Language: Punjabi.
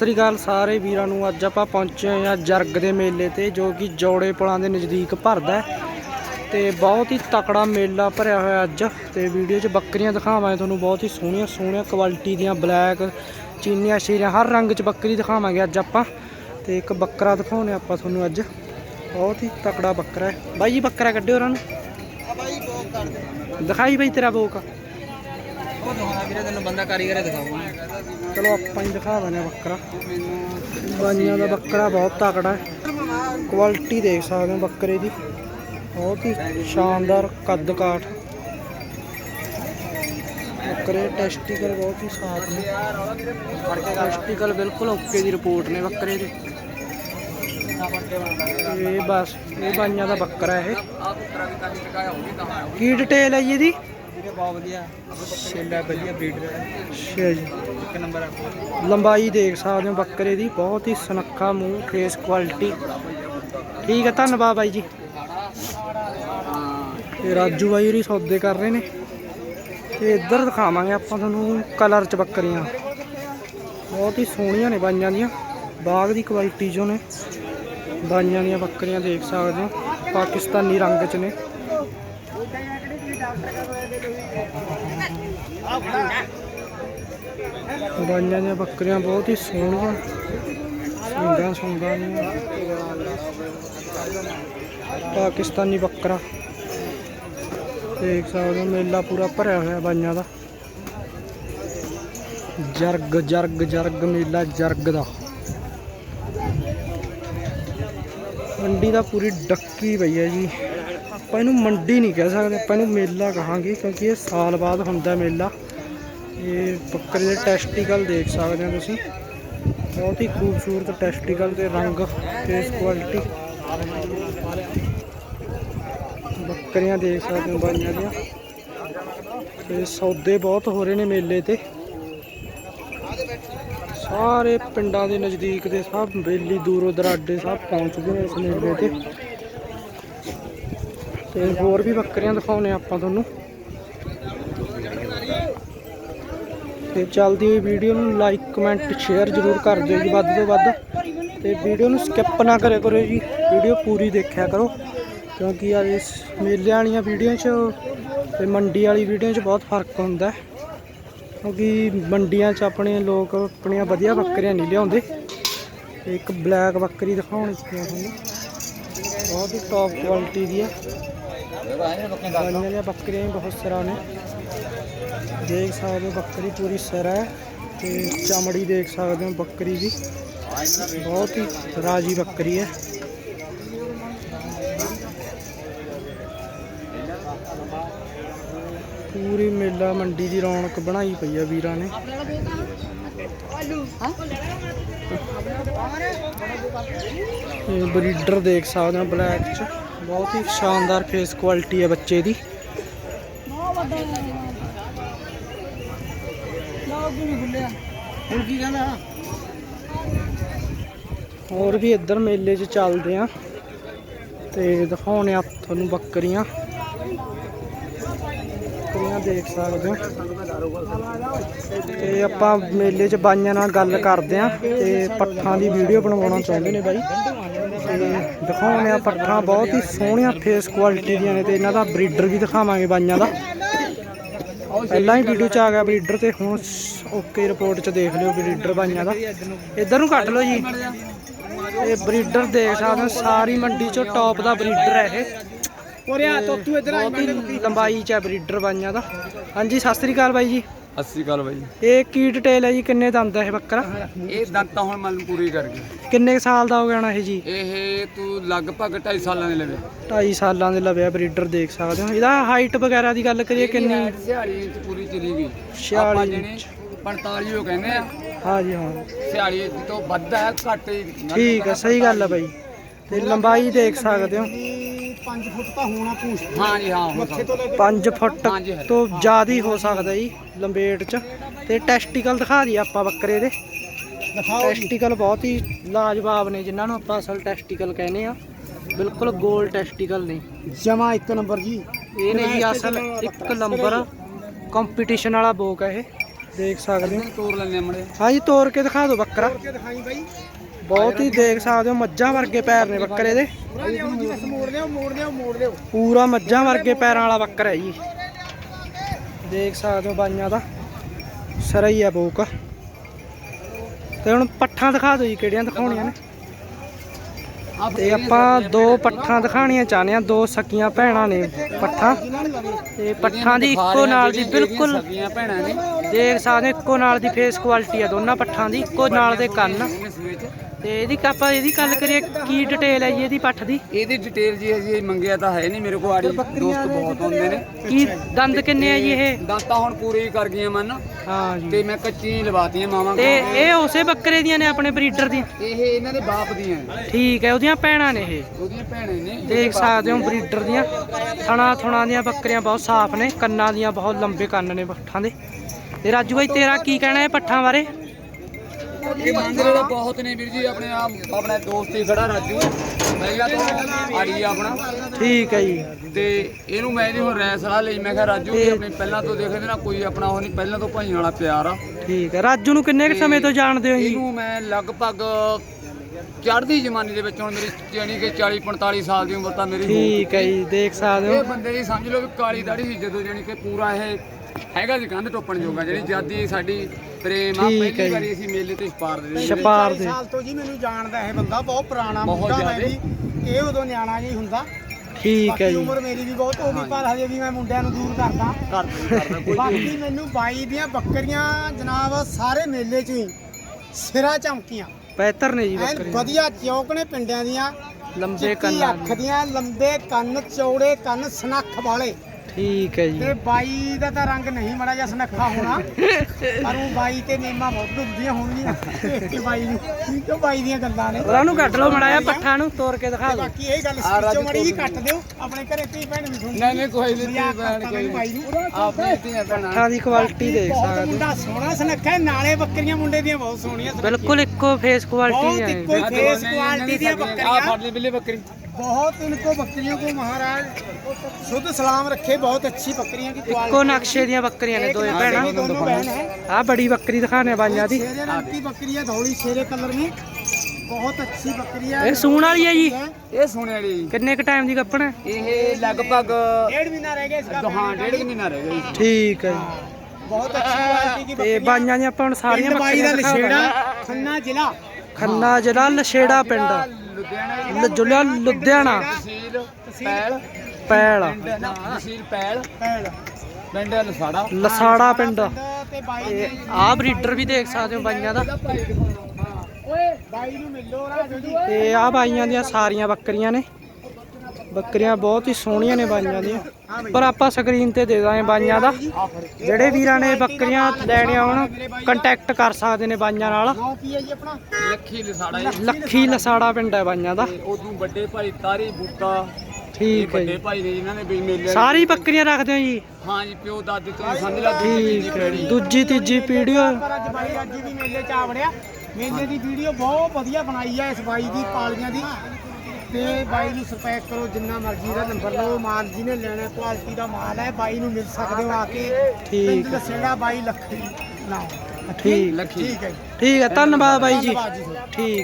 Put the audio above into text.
ਸ੍ਰੀ ਅਕਾਲ ਸਾਰੇ ਵੀਰਾਂ ਨੂੰ। ਅੱਜ ਆਪਾਂ ਪਹੁੰਚੇ ਹੋਏ ਆ ਜਰਗ ਦੇ ਮੇਲੇ ਤੇ, ਜੋ ਕਿ ਜੋੜੇ ਪੁਲਾਂ ਦੇ ਨਜ਼ਦੀਕ ਭਰਦਾ ਹੈ। ਤੇ ਬਹੁਤ ਹੀ ਤਕੜਾ ਮੇਲਾ ਭਰਿਆ ਹੋਇਆ ਅੱਜ। ਤੇ ਵੀਡੀਓ 'ਚ ਬੱਕਰੀਆਂ ਦਿਖਾਵਾਂਗੇ ਤੁਹਾਨੂੰ, ਬਹੁਤ ਹੀ ਸੋਹਣੀਆਂ ਸੋਹਣੀਆਂ ਕੁਆਲਿਟੀ ਦੀਆਂ ਬਲੈਕ ਚੀਨੀਆਂ ਸ਼ੀਰੀਆਂ, ਹਰ ਰੰਗ 'ਚ ਬੱਕਰੀ ਦਿਖਾਵਾਂਗੇ ਅੱਜ ਆਪਾਂ। ਤੇ ਇੱਕ ਬੱਕਰਾ ਦਿਖਾਉਣੇ ਆਪਾਂ ਤੁਹਾਨੂੰ ਅੱਜ। ਬਹੁਤ ਹੀ ਤਕੜਾ ਬੱਕਰਾ ਹੈ। ਬਾਈ ਜੀ, ਬੱਕਰਾ ਕੱਢਿਓ ਉਹਨਾਂ ਨੂੰ। ਦਿਖਾਈ ਬਾਈ ਤੇਰਾ ਬੋਕ। ਉਹ ਦਿਖਾਉਣਾ ਵੀਰੇ, ਤੈਨੂੰ ਬੰਦਾ ਕਾਰੀਗਰ ਦਿਖਾਊਗਾ। ਚਲੋ, ਆਪਾਂ ਹੀ ਦਿਖਾ ਦਿੰਦੇ ਹਾਂ ਬੱਕਰਾ। ਬਾਈਆਂ ਦਾ ਬੱਕਰਾ ਬਹੁਤ ਤਕੜਾ ਹੈ। ਕੁਆਲਿਟੀ ਦੇਖ ਸਕਦੇ ਹੋ ਬੱਕਰੇ ਦੀ। ਬਹੁਤ ਹੀ ਸ਼ਾਨਦਾਰ ਕੱਦ ਕਾਠ ਬੱਕਰੇ ਟੈਸਟੀਕਲ ਬਹੁਤ ਹੀ ਸਾਫ਼ ਨੇ। ਟੈਸਟੀਕਲ ਬਿਲਕੁਲ ਓਕੇ ਦੀ ਰਿਪੋਰਟ ਨੇ ਬੱਕਰੇ ਦੇ। ਇਹ ਬਸ, ਇਹ ਬਾਈਆਂ ਦਾ ਬੱਕਰਾ ਇਹ। ਕੀ ਡਿਟੇਲ ਹੈ ਜੀ ਇਹਦੀ? ਵੀਰੇ ਬਹੁਤ ਵਧੀਆ। ਛੇਲਾ ਵਧੀਆ ਬਰੀਡਰ ਹੈ ਅੱਛਾ ਜੀ। ਇੱਕ ਨੰਬਰ ਆ। ਲੰਬਾਈ ਦੇਖ ਸਕਦੇ ਹੋ ਬੱਕਰੇ ਦੀ ਬਹੁਤ ਹੀ ਸੁਨੱਖਾ ਮੂੰਹ ਫੇਸ ਕੁਆਲਿਟੀ ਠੀਕ ਹੈ ਧੰਨਵਾਦ ਬਾਈ ਜੀ। ਤੇ ਰਾਜੂ ਬਾਈ ਹੋਰੀ ਸੌਦੇ ਕਰ ਰਹੇ ਨੇ। ਤੇ ਇੱਧਰ ਦਿਖਾਵਾਂਗੇ ਆਪਾਂ ਤੁਹਾਨੂੰ ਕਲਰ ਚ ਬੱਕਰੀਆਂ। ਬਹੁਤ ਹੀ ਸੋਹਣੀਆਂ ਨੇ ਬਾਈਆਂ ਦੀਆਂ। ਬਾਗ ਦੀ ਕੁਆਲਿਟੀ ਜੋ ਨੇ। ਬਾਈਆਂ ਦੀਆਂ ਬੱਕਰੀਆਂ ਦੇਖ ਸਕਦੇ ਹੋ। ਪਾਕਿਸਤਾਨੀ ਰੰਗ ਚ ਨੇ। ਬਾਈਆਂ ਦੀਆਂ ਬੱਕਰੀਆਂ ਬਹੁਤ ਹੀ ਸੋਹਣੀਆਂ ਸੁੰਦਰ ਸੁੰਦਰ ਨੇ ਪਾਕਿਸਤਾਨੀ ਬੱਕਰਾ। ਦੇਖ ਸਕਦੇ ਹੋ, ਮੇਲਾ ਪੂਰਾ ਭਰਿਆ ਹੋਇਆ ਬਾਈਆਂ ਦਾ। ਜਰਗ ਜਰਗ ਜਰਗ ਮੇਲਾ, ਜਰਗ ਦਾ। ਮੰਡੀ ਦਾ ਪੂਰੀ ਡੱਕੀ ਪਈ ਹੈ ਜੀ। ਆਪਾਂ ਇਹਨੂੰ ਮੰਡੀ ਨਹੀਂ ਕਹਿ ਸਕਦੇ, ਆਪਾਂ ਇਹਨੂੰ ਮੇਲਾ ਕਹਾਂਗੇ ਕਿਉਂਕਿ ਇਹ ਸਾਲ ਬਾਅਦ ਹੁੰਦਾ ਮੇਲਾ। ਇਹ ਬੱਕਰੇ ਦੇ ਟੈਸਟੀਕਲ ਦੇਖ ਸਕਦੇ ਹੋ ਤੁਸੀਂ। ਬਹੁਤ ਹੀ ਖੂਬਸੂਰਤ ਟੈਸਟੀਕਲ ਦੇ ਰੰਗ ਫੇਸ ਕੁਆਲਿਟੀ ਬੱਕਰੀਆਂ ਦੇਖ ਸਕਦੇ ਹੋ ਬਾਈਆਂ ਦੀਆਂ। ਤੇ ਸੌਦੇ ਬਹੁਤ ਹੋ ਰਹੇ ਨੇ ਮੇਲੇ ਤੇ। ਸਾਰੇ ਪਿੰਡਾਂ ਦੇ ਨਜ਼ਦੀਕ ਦੇ ਸਭ ਬੇਲੀ ਦੂਰੋਂ ਦਰਾਡੇ ਸਭ ਪਹੁੰਚਦੇ ਨੇ ਇਸ ਮੇਲੇ ਤੇ। ਤੇ ਹੋਰ ਵੀ ਬੱਕਰੀਆਂ ਦਿਖਾਉਣੇ ਆਪਾਂ ਤੁਹਾਨੂੰ। ਤੇ ਚੱਲਦੀ ਹੋਈ ਵੀਡੀਓ ਨੂੰ ਲਾਈਕ ਕਮੈਂਟ ਸ਼ੇਅਰ ਜ਼ਰੂਰ ਕਰ ਦਿਓ ਜੀ ਵੱਧ ਤੋਂ ਵੱਧ। ਤੇ ਵੀਡੀਓ ਨੂੰ ਸਕਿਪ ਨਾ ਕਰਿਆ ਕਰੋ ਜੀ, ਵੀਡੀਓ ਪੂਰੀ ਦੇਖਿਆ ਕਰੋ। ਕਿਉਂਕਿ ਯਾਰ ਇਸ ਮੇਲੇ ਵਾਲੀਆਂ ਵੀਡੀਓ 'ਚ ਤੇ ਮੰਡੀ ਵਾਲੀ ਵੀਡੀਓ 'ਚ ਬਹੁਤ ਫ਼ਰਕ ਹੁੰਦਾ ਕਿਉਂਕਿ ਮੰਡੀਆਂ 'ਚ ਆਪਣੇ ਲੋਕ ਆਪਣੀਆਂ ਵਧੀਆ ਬੱਕਰੀਆਂ ਨਹੀਂ ਲਿਆਉਂਦੇ। ਇੱਕ ਬਲੈਕ ਬੱਕਰੀ ਦਿਖਾਉਣੀ ਸੀ ਤੁਹਾਨੂੰ। ਬਹੁਤ ਹੀ ਟੌਪ ਕੁਆਲਿਟੀ ਦੀ ਹੈ ਬਾਈਆਂ ਦੀਆਂ ਬੱਕਰੀਆਂ ਵੀ ਬਹੁਤ ਸਿਰਾਂ ਨੇ ਦੇਖ ਸਕਦੇ ਹੋ ਬੱਕਰੀ ਪੂਰੀ ਸਿਰ ਹੈ ਤੇ ਚਮੜੀ ਦੇਖ ਸਕਦੇ ਹੋ ਬੱਕਰੀ ਦੀ। ਬਹੁਤ ਹੀ ਰਾਜੀ ਬੱਕਰੀ ਹੈ। ਪੂਰੀ ਮੇਲਾ ਮੰਡੀ ਦੀ ਰੌਣਕ ਬਣਾਈ ਪਈ ਆ ਵੀਰਾਂ ਨੇ। ਇਹ ਬਰੀਡਰ ਦੇਖ ਸਕਦੇ ਹੋ ਬਲੈਕ ਚ। ਬਹੁਤ ਹੀ ਸ਼ਾਨਦਾਰ ਫੇਸ ਕੁਆਲਿਟੀ ਹੈ ਬੱਚੇ ਦੀ। ਹੋਰ ਵੀ ਇੱਧਰ ਮੇਲੇ 'ਚ ਚੱਲਦੇ ਆ। ਤੇ ਦਿਖਾਉਣੇ ਆ ਤੁਹਾਨੂੰ ਬੱਕਰੀਆਂ। ਬੱਕਰੀਆਂ ਦੇਖ ਸਕਦੇ ਹੋ। ਤੇ ਆਪਾਂ ਮੇਲੇ 'ਚ ਬਾਈਆਂ ਨਾਲ ਗੱਲ ਕਰਦੇ ਆ ਤੇ ਪੱਠਾਂ ਦੀ ਵੀਡੀਓ ਬਣਵਾਉਣਾ ਚਾਹੁੰਦੇ ਨੇ ਬਾਈ। ਤੇ ਦਿਖਾਉਣੇ ਆ ਪੱਠਾਂ, ਬਹੁਤ ਹੀ ਸੋਹਣੀਆਂ ਫੇਸ ਕੁਆਲਿਟੀ ਦੀਆਂ ਨੇ ਤੇ ਇਹਨਾਂ ਦਾ ਬਰੀਡਰ ਵੀ ਦਿਖਾਵਾਂਗੇ ਬਾਈਆਂ ਦਾ। ਪਹਿਲਾਂ ਹੀ ਵੀਡੀਓ 'ਚ ਆ ਗਿਆ ਬਰੀਡਰ ਤੇ ਹੁਣ ਓਕੇ ਰਿਪੋਰਟ 'ਚ ਦੇਖ ਲਿਓ ਬਰੀਡਰ ਬਾਈਆਂ ਦਾ। ਇੱਧਰ ਨੂੰ ਕੱਟ ਲਓ ਜੀ। ਇਹ ਬਰੀਡਰ ਦੇਖ ਸਕਦੇ ਹੋ, ਸਾਰੀ ਮੰਡੀ 'ਚੋਂ ਟੌਪ ਦਾ ਬਰੀਡਰ ਹੈ ਇਹ। ਉਰਿਆ ਤੋਤੂ ਇੱਧਰ ਆ ਲੰਬਾਈ 'ਚ ਹੈ ਬਰੀਡਰ ਬਾਈਆਂ ਦਾ। ਹਾਂਜੀ ਸਤਿ ਸ੍ਰੀ ਅਕਾਲ ਬਾਈ ਜੀ। 80 ਕਾਲ ਬਾਈ। ਇਹ ਕੀ ਡਿਟੇਲ ਹੈ ਜੀ? ਕਿੰਨੇ ਦੰਦ ਹੈ ਇਹ ਬੱਕਰਾ? ਇਹ ਦੰਦ ਤਾਂ ਹੁਣ ਮੰਨ ਪੂਰੀ ਕਰ ਗਈ ਕਿੰਨੇ ਕੁ ਸਾਲ ਦਾ ਹੋ ਗਿਆ ਨਾ ਇਹ ਜੀ? ਇਹ ਤੂੰ ਲਗਭਗ 2.5 ਸਾਲਾਂ ਦੇ ਲਵੇ। 2.5 ਸਾਲਾਂ ਦੇ ਲਵਿਆ ਬਰੀਡਰ ਦੇਖ ਸਕਦੇ ਹੋ। ਇਹਦਾ ਹਾਈਟ ਵਗੈਰਾ ਦੀ ਗੱਲ ਕਰੀਏ ਕਿੰਨੀ? 46 ਇੰਚ ਪੂਰੀ ਚਲੀ ਗਈ। 46 ਆਪਾਂ ਜਿਹਨੇ 45 ਉਹ ਕਹਿੰਦੇ ਆ। ਹਾਂਜੀ ਹਾਂ। 46 ਇੰਚ ਤੋਂ ਵੱਧ ਹੈ ਘੱਟ ਹੀ। ਠੀਕ ਹੈ ਸਹੀ ਗੱਲ ਹੈ ਬਾਈ। ਤੇ ਲੰਬਾਈ ਦੇਖ ਸਕਦੇ ਹੋ। 5 ਫੁੱਟ ਤਾਂ ਹੋਣਾ ਪੂਛ। ਹਾਂ ਜੀ ਹਾਂ ਹੋ ਸਕਦਾ। 5 ਫੁੱਟ ਹਾਂਜੀ, ਹਾਂਜੀ। ਤੋਂ ਜ਼ਿਆਦਾ ਹੀ ਹੋ ਸਕਦਾ ਜੀ ਲੰਬੇਟ ਚ। ਤੇ ਟੈਸਟੀਕਲ ਦਿਖਾ ਦਈਏ ਆਪਾਂ ਬੱਕਰੇ ਦੇ। ਟੈਸਟੀਕਲ ਬਹੁਤ ਹੀ ਲਾਜਵਾਬ ਨੇ ਜਿਨ੍ਹਾਂ ਨੂੰ ਆਪਾਂ ਅਸਲ ਟੈਸਟੀਕਲ ਕਹਿੰਦੇ ਆ ਬਿਲਕੁਲ ਗੋਲ ਟੈਸਟੀਕਲ ਨੇ। ਜਮਾ ਇੱਕ ਨੰਬਰ ਜੀ। ਇਹ ਨੇ ਜੀ ਅਸਲ ਇੱਕ ਨੰਬਰ ਕੰਪੀਟੀਸ਼ਨ ਵਾਲਾ ਬੋਕ ਹੈ ਇਹ। ਦੇਖ ਸਕਦੇ ਹੋ। ਤੋੜ ਲੈਣੇ ਮੜੇ ਹਾਂਜੀ ਤੋੜ ਕੇ ਦਿਖਾ ਦਿਓ ਬੱਕਰਾ। ਦਿਖਾਈ ਬਾਈ। ਬਹੁਤ ਹੀ ਦੇਖ ਸਕਦੇ ਹੋ, ਮੱਝਾਂ ਵਰਗੇ ਪੈਰ ਨੇ ਬੱਕਰੇ ਦੇ। ਪੂਰਾ ਮੱਝਾਂ ਵਰਗੇ ਪੈਰਾਂ ਵਾਲਾ ਬੱਕਰਾ ਹੈ ਜੀ। ਦੇਖ ਸਕਦੇ ਹੋ ਬਾਈਆਂ ਦਾ ਸਰਾ ਹੀ ਬੋਕ। ਤੇ ਹੁਣ ਪੱਠਾਂ ਦਿਖਾ ਦਿਓ ਜੀ, ਕਿਹੜੀਆਂ ਦਿਖਾਉਣੀਆਂ ਨੇ। ਤੇ ਆਪਾਂ ਦੋ ਪੱਠਾਂ ਦਿਖਾਣੀਆਂ ਚਾਹੁੰਦੇ ਆ ਦੋ ਸਕੀਆਂ ਭੈਣਾਂ ਨੇ ਪੱਠਾਂ। ਤੇ ਪੱਠਾਂ ਦੀ ਇੱਕੋ ਨਾਲ ਦੀ ਬਿਲਕੁਲ ਸਗੀਆਂ ਭੈਣਾਂ ਨੇ ਦੇਖ ਸਕਦੇ ਇੱਕੋ ਨਾਲ ਦੀ ਫੇਸ ਕੁਆਲਿਟੀ ਆ ਦੋਨਾਂ ਪੱਠਾਂ ਦੀ ਇੱਕੋ ਨਾਲ ਦੇ ਕੰਨ। ਤੇ ਇਹਦੀ ਆਪਾਂ ਇਹਦੀ ਗੱਲ ਕਰੀਏ ਕੀ ਡਿਟੇਲ ਹੈ ਜੀ ਇਹਦੀ ਪੱਠ ਦੀ? ਇਹਦੀ ਡਿਟੇਲ ਜੀ ਅਸੀਂ ਮੰਗਿਆ ਤਾਂ ਹੈ ਨਹੀਂ ਮੇਰੇ ਕੋਲ ਆੜੀ ਦੋਸਤ ਬਹੁਤ ਆਉਂਦੇ ਨੇ। ਕੀ ਦੰਦ ਕਿੰਨੇ ਆ ਜੀ ਇਹ? ਦਾਤਾ ਹੁਣ ਪੂਰੀ ਕਰ ਗਈਆਂ ਮਨ। ਹਾਂ ਜੀ। ਤੇ ਮੈਂ ਕੱਚੀਆਂ ਹੀ ਲਵਾਤੀਆਂ ਮਾਵਾਂ ਤੇ ਇਹ ਉਸੇ ਬੱਕਰੇ ਦੀਆਂ ਨੇ ਆਪਣੇ ਬਰੀਡਰ ਦੀਆਂ? ਇਹ ਇਹਨਾਂ ਦੇ ਬਾਪ ਦੀਆਂ। ਠੀਕ ਹੈ ਉਹਦੀਆਂ ਭੈਣਾਂ ਨੇ ਇਹ? ਉਹਦੀਆਂ ਭੈਣਾਂ ਨੇ। ਦੇਖ ਸਕਦੇ ਹੋ ਬਰੀਡਰ ਦੀਆਂ। ਥਣਾ ਥਣਾ ਦੀਆਂ ਬੱਕਰੀਆਂ ਬਹੁਤ ਸਾਫ਼ ਨੇ ਕੰਨਾਂ ਦੀਆਂ ਬਹੁਤ ਲੰਬੇ ਕੰਨ ਨੇ ਪੱਠਾਂ ਦੇ। ਤੇ ਰਾਜੂ ਭਾਈ ਤੇਰਾ ਕੀ ਕਹਿਣਾ ਹੈ ਪੱਠਾਂ ਬਾਰੇ? ਇਹ ਮੰਗਰੇ ਦਾ ਬਹੁਤ ਨੇ ਵੀਰ ਜੀ ਆਪਣੇ ਆਪ ਆਪਣਾ ਦੋਸਤ ਹੀ ਖੜਾ ਰਾਜੂ। ਪਹਿਲਾਂ ਤੋਂ ਆੜੀ ਆਪਣਾ। ਠੀਕ ਹੈ ਜੀ। ਤੇ ਇਹਨੂੰ ਮੈਂ ਇਹਦੀ ਹੁਣ ਰਾਇ ਸਲਾਹ ਲਈ ਮੈਂ ਕਿਹਾ ਰਾਜੂ ਵੀ ਆਪਣੇ ਪਹਿਲਾਂ ਤੋਂ ਦੇਖਦੇ ਨਾ ਕੋਈ ਆਪਣਾ ਉਹ ਨਹੀਂ ਪਹਿਲਾਂ ਤੋਂ ਭਾਈ ਵਾਲਾ ਪਿਆਰ ਆ। ਠੀਕ ਹੈ। ਰਾਜੂ ਨੂੰ ਕਿੰਨੇ ਕੁ ਸਮੇਂ ਤੋਂ ਜਾਣਦੇ ਹੋ ਜੀ? ਇਹਨੂੰ ਮੈਂ ਲਗਭਗ ਚੜ੍ਹਦੀ ਜਮਾਨੀ ਦੇ ਵਿੱਚ ਹੁਣ ਮੇਰੀ ਜਾਣੀ ਕਿ 40 45 ਸਾਲ ਦੀ ਉਮਰ ਤਾਂ ਮੇਰੀ ਠੀਕ ਹੈ ਜੀ ਦੇਖ ਸਕਦੇ ਹੋ। ਇਹ ਬੰਦੇ ਦੀ ਸਮਝ ਲਓ ਵੀ ਕਾਲੀ ਦਾੜੀ ਸੀ ਜਦੋਂ ਜਾਣੀ ਕਿ ਪੂਰਾ ਇਹ ਹੈਗਾ ਜੀ ਕੰਧ ਟੋਪਣ ਜੋਗਾ ਜਿਹੜੀ ਜਾਦੀ ਸਾਡੀ ਪ੍ਰੇਮ ਆ ਠੀਕ ਹੈ ਪਹਿਲੀ ਜੀ। ਵਾਰੀ ਅਸੀਂ ਮੇਲੇ ਤੇ ਛਪਾਰ ਦੇ ਛਪਾਰ ਦੇ। ਸਾਲ ਤੋਂ ਜੀ ਮੈਨੂੰ ਜਾਣਦਾ ਇਹ ਬੰਦਾ ਬਹੁਤ ਪੁਰਾਣਾ ਬਹੁਤ ਮੁੰਡਾ ਮੈਂ ਜ਼ਿਆਦੇ। ਵੀ ਇਹ ਉਦੋਂ ਨਿਆਣਾ ਹੀ ਹੁੰਦਾ। ਠੀਕ ਹੈ ਬਾਕੀ ਜੀ। ਉਮਰ ਮੇਰੀ ਵੀ ਬਹੁਤ ਹੋ ਗਈ ਪਰ ਹਜੇ ਵੀ ਮੈਂ ਮੁੰਡਿਆਂ ਨੂੰ ਦੂਰ ਕਰਦਾ। ਕਰਦਾ ਕਰਦਾ ਕੋਈ ਬਾਕੀ ਮੈਨੂੰ ਬਾਈ ਦੀਆਂ ਬੱਕਰੀਆਂ ਜਨਾਬ ਸਾਰੇ ਮੇਲੇ 'ਚ ਹੀ ਸਿਰਾ ਚਮਕੀਆਂ ਬਿਹਤਰ ਨੇ ਜੀ ਐਨ ਬੱਕਰੀਆਂ। ਵਧੀਆ ਚੌਕਣੇ ਪਿੰਡਾਂ ਦੀਆਂ। ਲੰਬੇ ਚਿੱਟੀ ਕੰਨਾਂ ਅੱਖ ਦੀਆਂ ਲੰਬੇ ਕੰਨ ਚੌੜੇ ਕੰਨ ਸਨੱਖ ਵਾਲੇ। ਠੀਕ ਹੈ ਜੀ। ਤੇ ਬਾਈ ਦਾ ਤਾਂ ਰੰਗ ਨਹੀਂ ਮੜਾ ਜਿਹਾ ਸਨੱਖਾ ਹੋਣਾ। ਪਰ ਉਹ ਬਾਈ ਤੇ ਨੇਮਾ ਬਹੁਤ ਦੁੱਧੀਆਂ ਹੋਣਗੀਆਂ। ਕੇ ਬਾਈ ਨੂੰ ਕਿਉਂ ਬਾਈ ਦੀਆਂ ਗੱਲਾਂ ਨੇ। ਉਹਨਾਂ ਨੂੰ ਕੱਢ ਲਓ ਮੜਾਇਆ ਪੱਠਾਂ ਨੂੰ ਤੋੜ ਕੇ ਦਿਖਾ ਤੇ ਦਿਓ। ਬਾਕੀ ਇਹ ਗੱਲ ਆ ਵਿੱਚੋਂ ਮੜੀ ਜੀ ਕੱਟ ਦਿਓ ਆਪਣੇ ਘਰੇ ਧੀ ਭੈਣ ਵੀ ਸੁਣਦੀ ਨਹੀਂ ਨਹੀਂ ਕੋਈ ਨਹੀਂ ਮਜ਼ਾਕ ਭੈਣ ਕੋਈ ਆਪਣੀ ਧੀਆਂ ਪੱਠਾਂ ਦੀ ਕੁਆਲਿਟੀ ਦੇਖ ਬਹੁਤ ਸਕਦੇ ਹੋ। ਮੁੰਡਾ ਸੋਹਣਾ ਸੁਨੱਖਾ ਹੈ, ਨਾਲੇ ਬੱਕਰੀਆਂ ਮੁੰਡੇ ਦੀਆਂ ਬਹੁਤ ਸੋਹਣੀਆਂ। ਬਿਲਕੁਲ ਇੱਕੋ ਫੇਸ ਕੁਆਲਿਟੀ ਬਹੁਤ ਹੈ ਇੱਕੋ ਹੀ ਫੇਸ ਕੁਆਲਿਟੀ ਦੀਆਂ ਆ ਬੱਕਰੀਆਂ। ਫੜ ਲਈ ਬਿੱਲੇ ਬੱਕਰੀ। बहुत इनको बकरियों को महाराज शुद्ध सलाम रखे बहुत अच्छी बकरियां की ਇੱਕੋ ਨਕਸ਼ੇ ਦੀਆਂ ਬੱਕਰੀਆਂ ਨੇ ਦੋਏ ਭੈਣਾਂ ये दोनों बहन है ਆ ਬੜੀ ਬੱਕਰੀ ਦਿਖਾਣੇ ਬਾਈਆਂ ਦੀ शेरे रंग की बकरी है धौली शेरे कलर में बहुत अच्छी बकरी है ਇਹ ਸੂਣ ਵਾਲੀ ਹੈ ਜੀ ਇਹ ਸੋਨੇ ਵਾਲੀ ਜੀ। ਕਿੰਨੇ ਕ ਟਾਈਮ ਦੀ ਗੱਪਣ ਹੈ ਇਹ ਲਗਭਗ डेढ़ महीना रह गया इसका ਹਾਂ ਡੇਢ ਕੁ ਮਹੀਨਾ ਰਹਿ ਗਿਆ ਜੀ ਠੀਕ ਹੈ ਜੀ बहुत अच्छी क्वालिटी की ਤੇ बकरी ਬਾਈਆਂ ਦੀਆਂ ਆਪਾਂ ਹੁਣ ਸਾਰੀਆਂ पिंड बाई का ਬੱਕਰੀਆਂ लछेड़ा ਦਿਖਾਵਾਂਗੇ खन्ना जिला ਖੰਨਾ ਜ਼ਿਲ੍ਹਾ ਲਛੇੜਾ ਪਿੰਡ ਜੁਲਿਆ ਲੁਧਿਆਣਾ। ਤਹਿਸੀਲ ਪੈਲ। ਪੈਲ ਤਹਿਸੀਲ ਪੈਲ। ਪਿੰਡ ਲਸਾੜਾ। ਲਸਾੜਾ ਪਿੰਡ। ਤੇ ਬਾਈ ਆਹ ਬਰੀਡਰ ਵੀ ਦੇਖ ਸਕਦੇ ਹੋ ਬਾਈਆਂ ਦਾ। ਓਏ ਬਾਈ ਨੂੰ ਮਿਲੋ ਰਾਜੂ ਜੀ ਤੇ ਆਹ ਬਾਈਆਂ ਦੀਆਂ ਸਾਰੀਆਂ ਬੱਕਰੀਆਂ ਨੇ। ਬੱਕਰੀਆਂ ਬਹੁਤ ਹੀ ਸੋਹਣੀਆਂ ਨੇ ਬਾਈਆਂ ਦੀਆਂ। ਪਰ ਆਪਾਂ ਸਕਰੀਨ ਤੇ ਦੇ ਦਾਂਗੇ ਬਾਈਆਂ ਦਾ। ਜਿਹੜੇ ਵੀਰਾਂ ਨੇ ਬੱਕਰੀਆਂ ਲੈਣੀਆਂ ਹੋਣ ਕੰਟੈਕਟ ਕਰ ਸਕਦੇ ਨੇ ਬਾਈਆਂ ਨਾਲ। ਲੱਖੀ ਲਸਾੜਾ ਲੱਖੀ ਲਸਾੜਾ ਪਿੰਡ ਹੈ ਬਾਈਆਂ ਦਾ। ਉਦੋਂ ਵੱਡੇ ਭਾਈ ਤਾਰੀ ਬੂਟਾ ਠੀਕ ਹੈ ਵੱਡੇ ਭਾਈ ਨੇ ਜਿਨ੍ਹਾਂ ਨੇ ਵੀ ਮੇਲੇ ਸਾਰੀ ਬੱਕਰੀਆਂ ਰੱਖਦੇ ਹੋ ਜੀ? ਹਾਂ ਜੀ। ਪਿਓ ਦਾਦੇ ਤੋਂ ਸਮਝ ਲਾ ਠੀਕ ਹੈ ਦੂਜੀ, ਤੀਜੀ ਵੀਡੀਓ ਅੱਜ ਵੀ ਮੇਲੇ ਚ ਆ ਵੜਿਆ। ਮੇਲੇ ਦੀ ਵੀਡੀਓ ਬਹੁਤ ਵਧੀਆ ਬਣਾਈ ਆ ਇਸ ਬਾਈ ਦੀ, ਪਾਲੀਆਂ ਦੀ। ਤੇ ਬਾਈ ਨੂੰ ਸਰਪੈਕ ਕਰੋ ਜਿੰਨਾ ਮਰਜ਼ੀ ਦਾ ਨੰਬਰ ਲਓ। ਮਾਲ ਜਿਹਨੇ ਲੈਣਾ ਕੁਆਲਿਟੀ ਦਾ ਮਾਲ ਹੈ ਬਾਈ ਨੂੰ ਮਿਲ ਸਕਦੇ ਹੋ ਆ ਕੇ। ਠੀਕ ਲਸੇੜਾ ਬਾਈ ਲੱਖੀ ਨਾਮ। ਠੀਕ ਲੱਖੀ। ਠੀਕ ਹੈ ਜੀ। ਠੀਕ ਹੈ ਧੰਨਵਾਦ ਬਾਈ ਜੀ। ਧੰਨਵਾਦ ਜੀ ਤੁਹਾਡਾ। ਠੀਕ।